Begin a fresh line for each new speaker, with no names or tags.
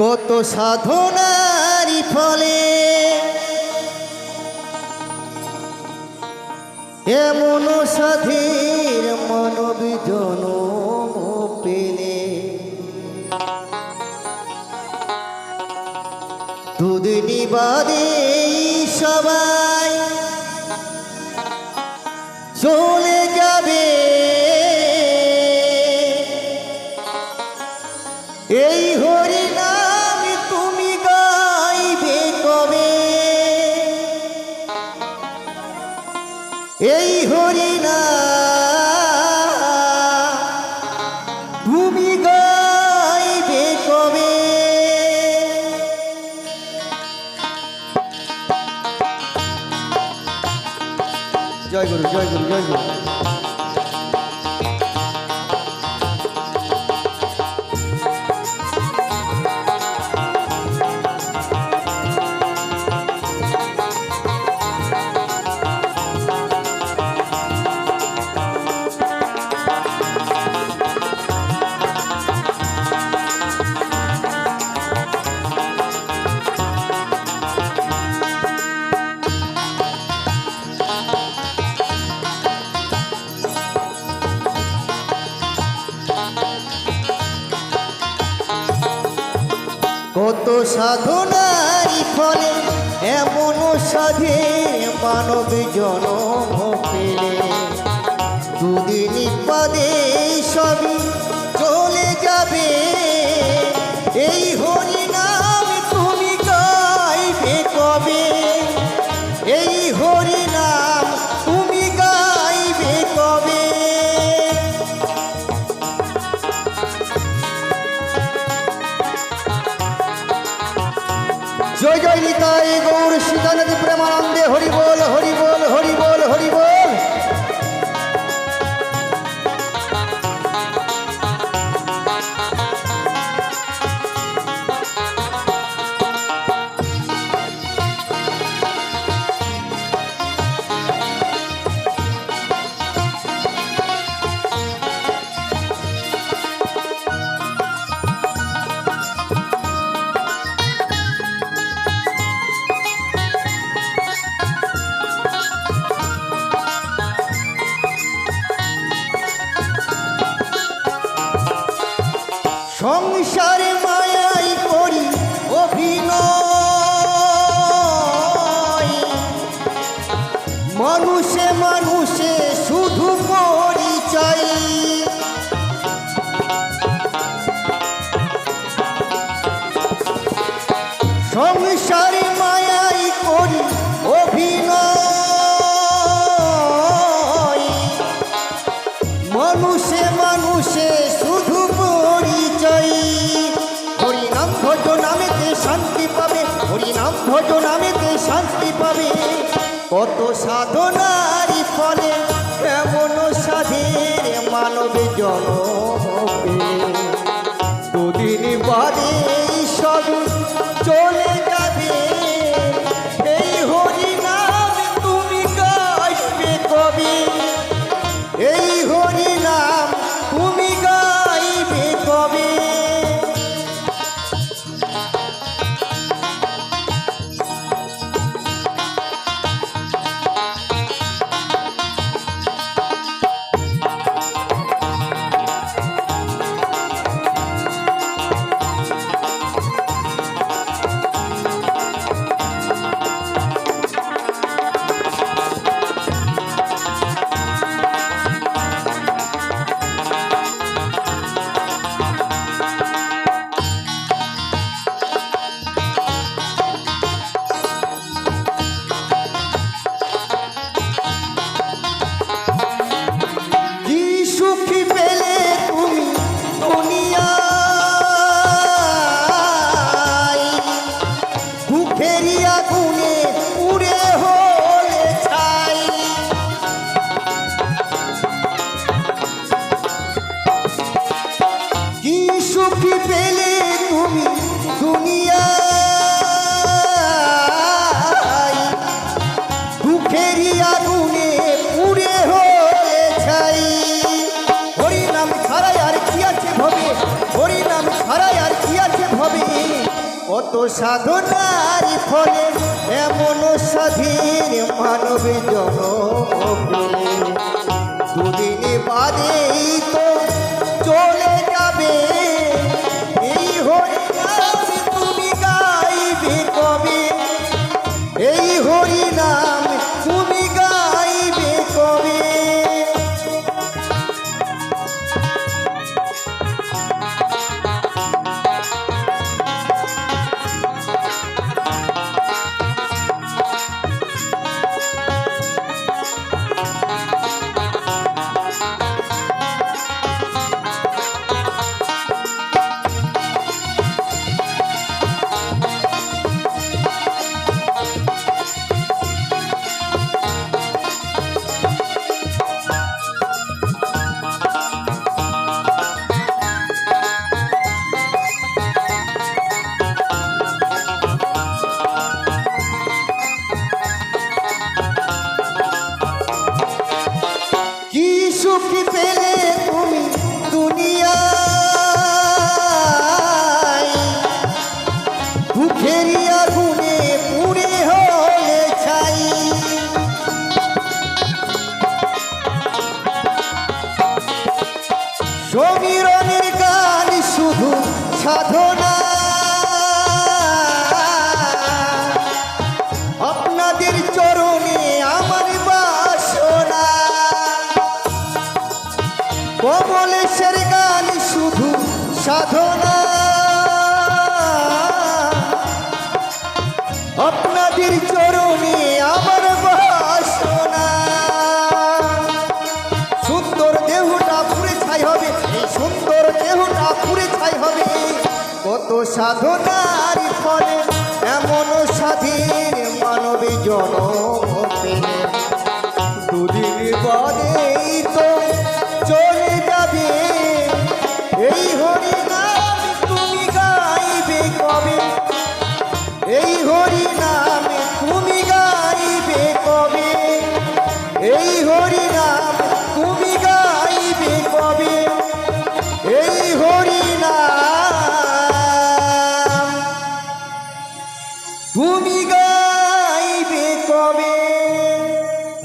কত সাধনারি ফলে এমন সাধীর মানব পেলে। দুদিনই বাদে সবাই চলে যাবে। এই হরি তুমি গাইবে কবে? জয় গুরু জয় গুরু জয় গুরু। সাধনারি ফলে এমন সাধে মানব জনম পেলে। দুদিন পদে সবই চলে যাবে। এই জয় গৌর সীতানদী প্রেমানন্দে হরি বল হরি বল। সংসারে মায়াই করি অভিনয়। মানুষে মানুষে শুধু পরিচয় হরিনাম আমি তো শান্তি পাবে। কত সাধনারি ফলে এমন সাধের মানবী জন দুদিন বাদে কত সাধনার ফলে এমন স্বাধীন মানব জনম দুদিন বাদেই তো সমীরণের গান শুধু সাধনা। আমার গান শুধু সাধনা। আপনাদের চরণে সুন্দর দেহটা পুরে ছাই হবে। কত সাধনার ফলে এমন স্বাধীন মানবী জনম দুদিন বাদেই তো চলে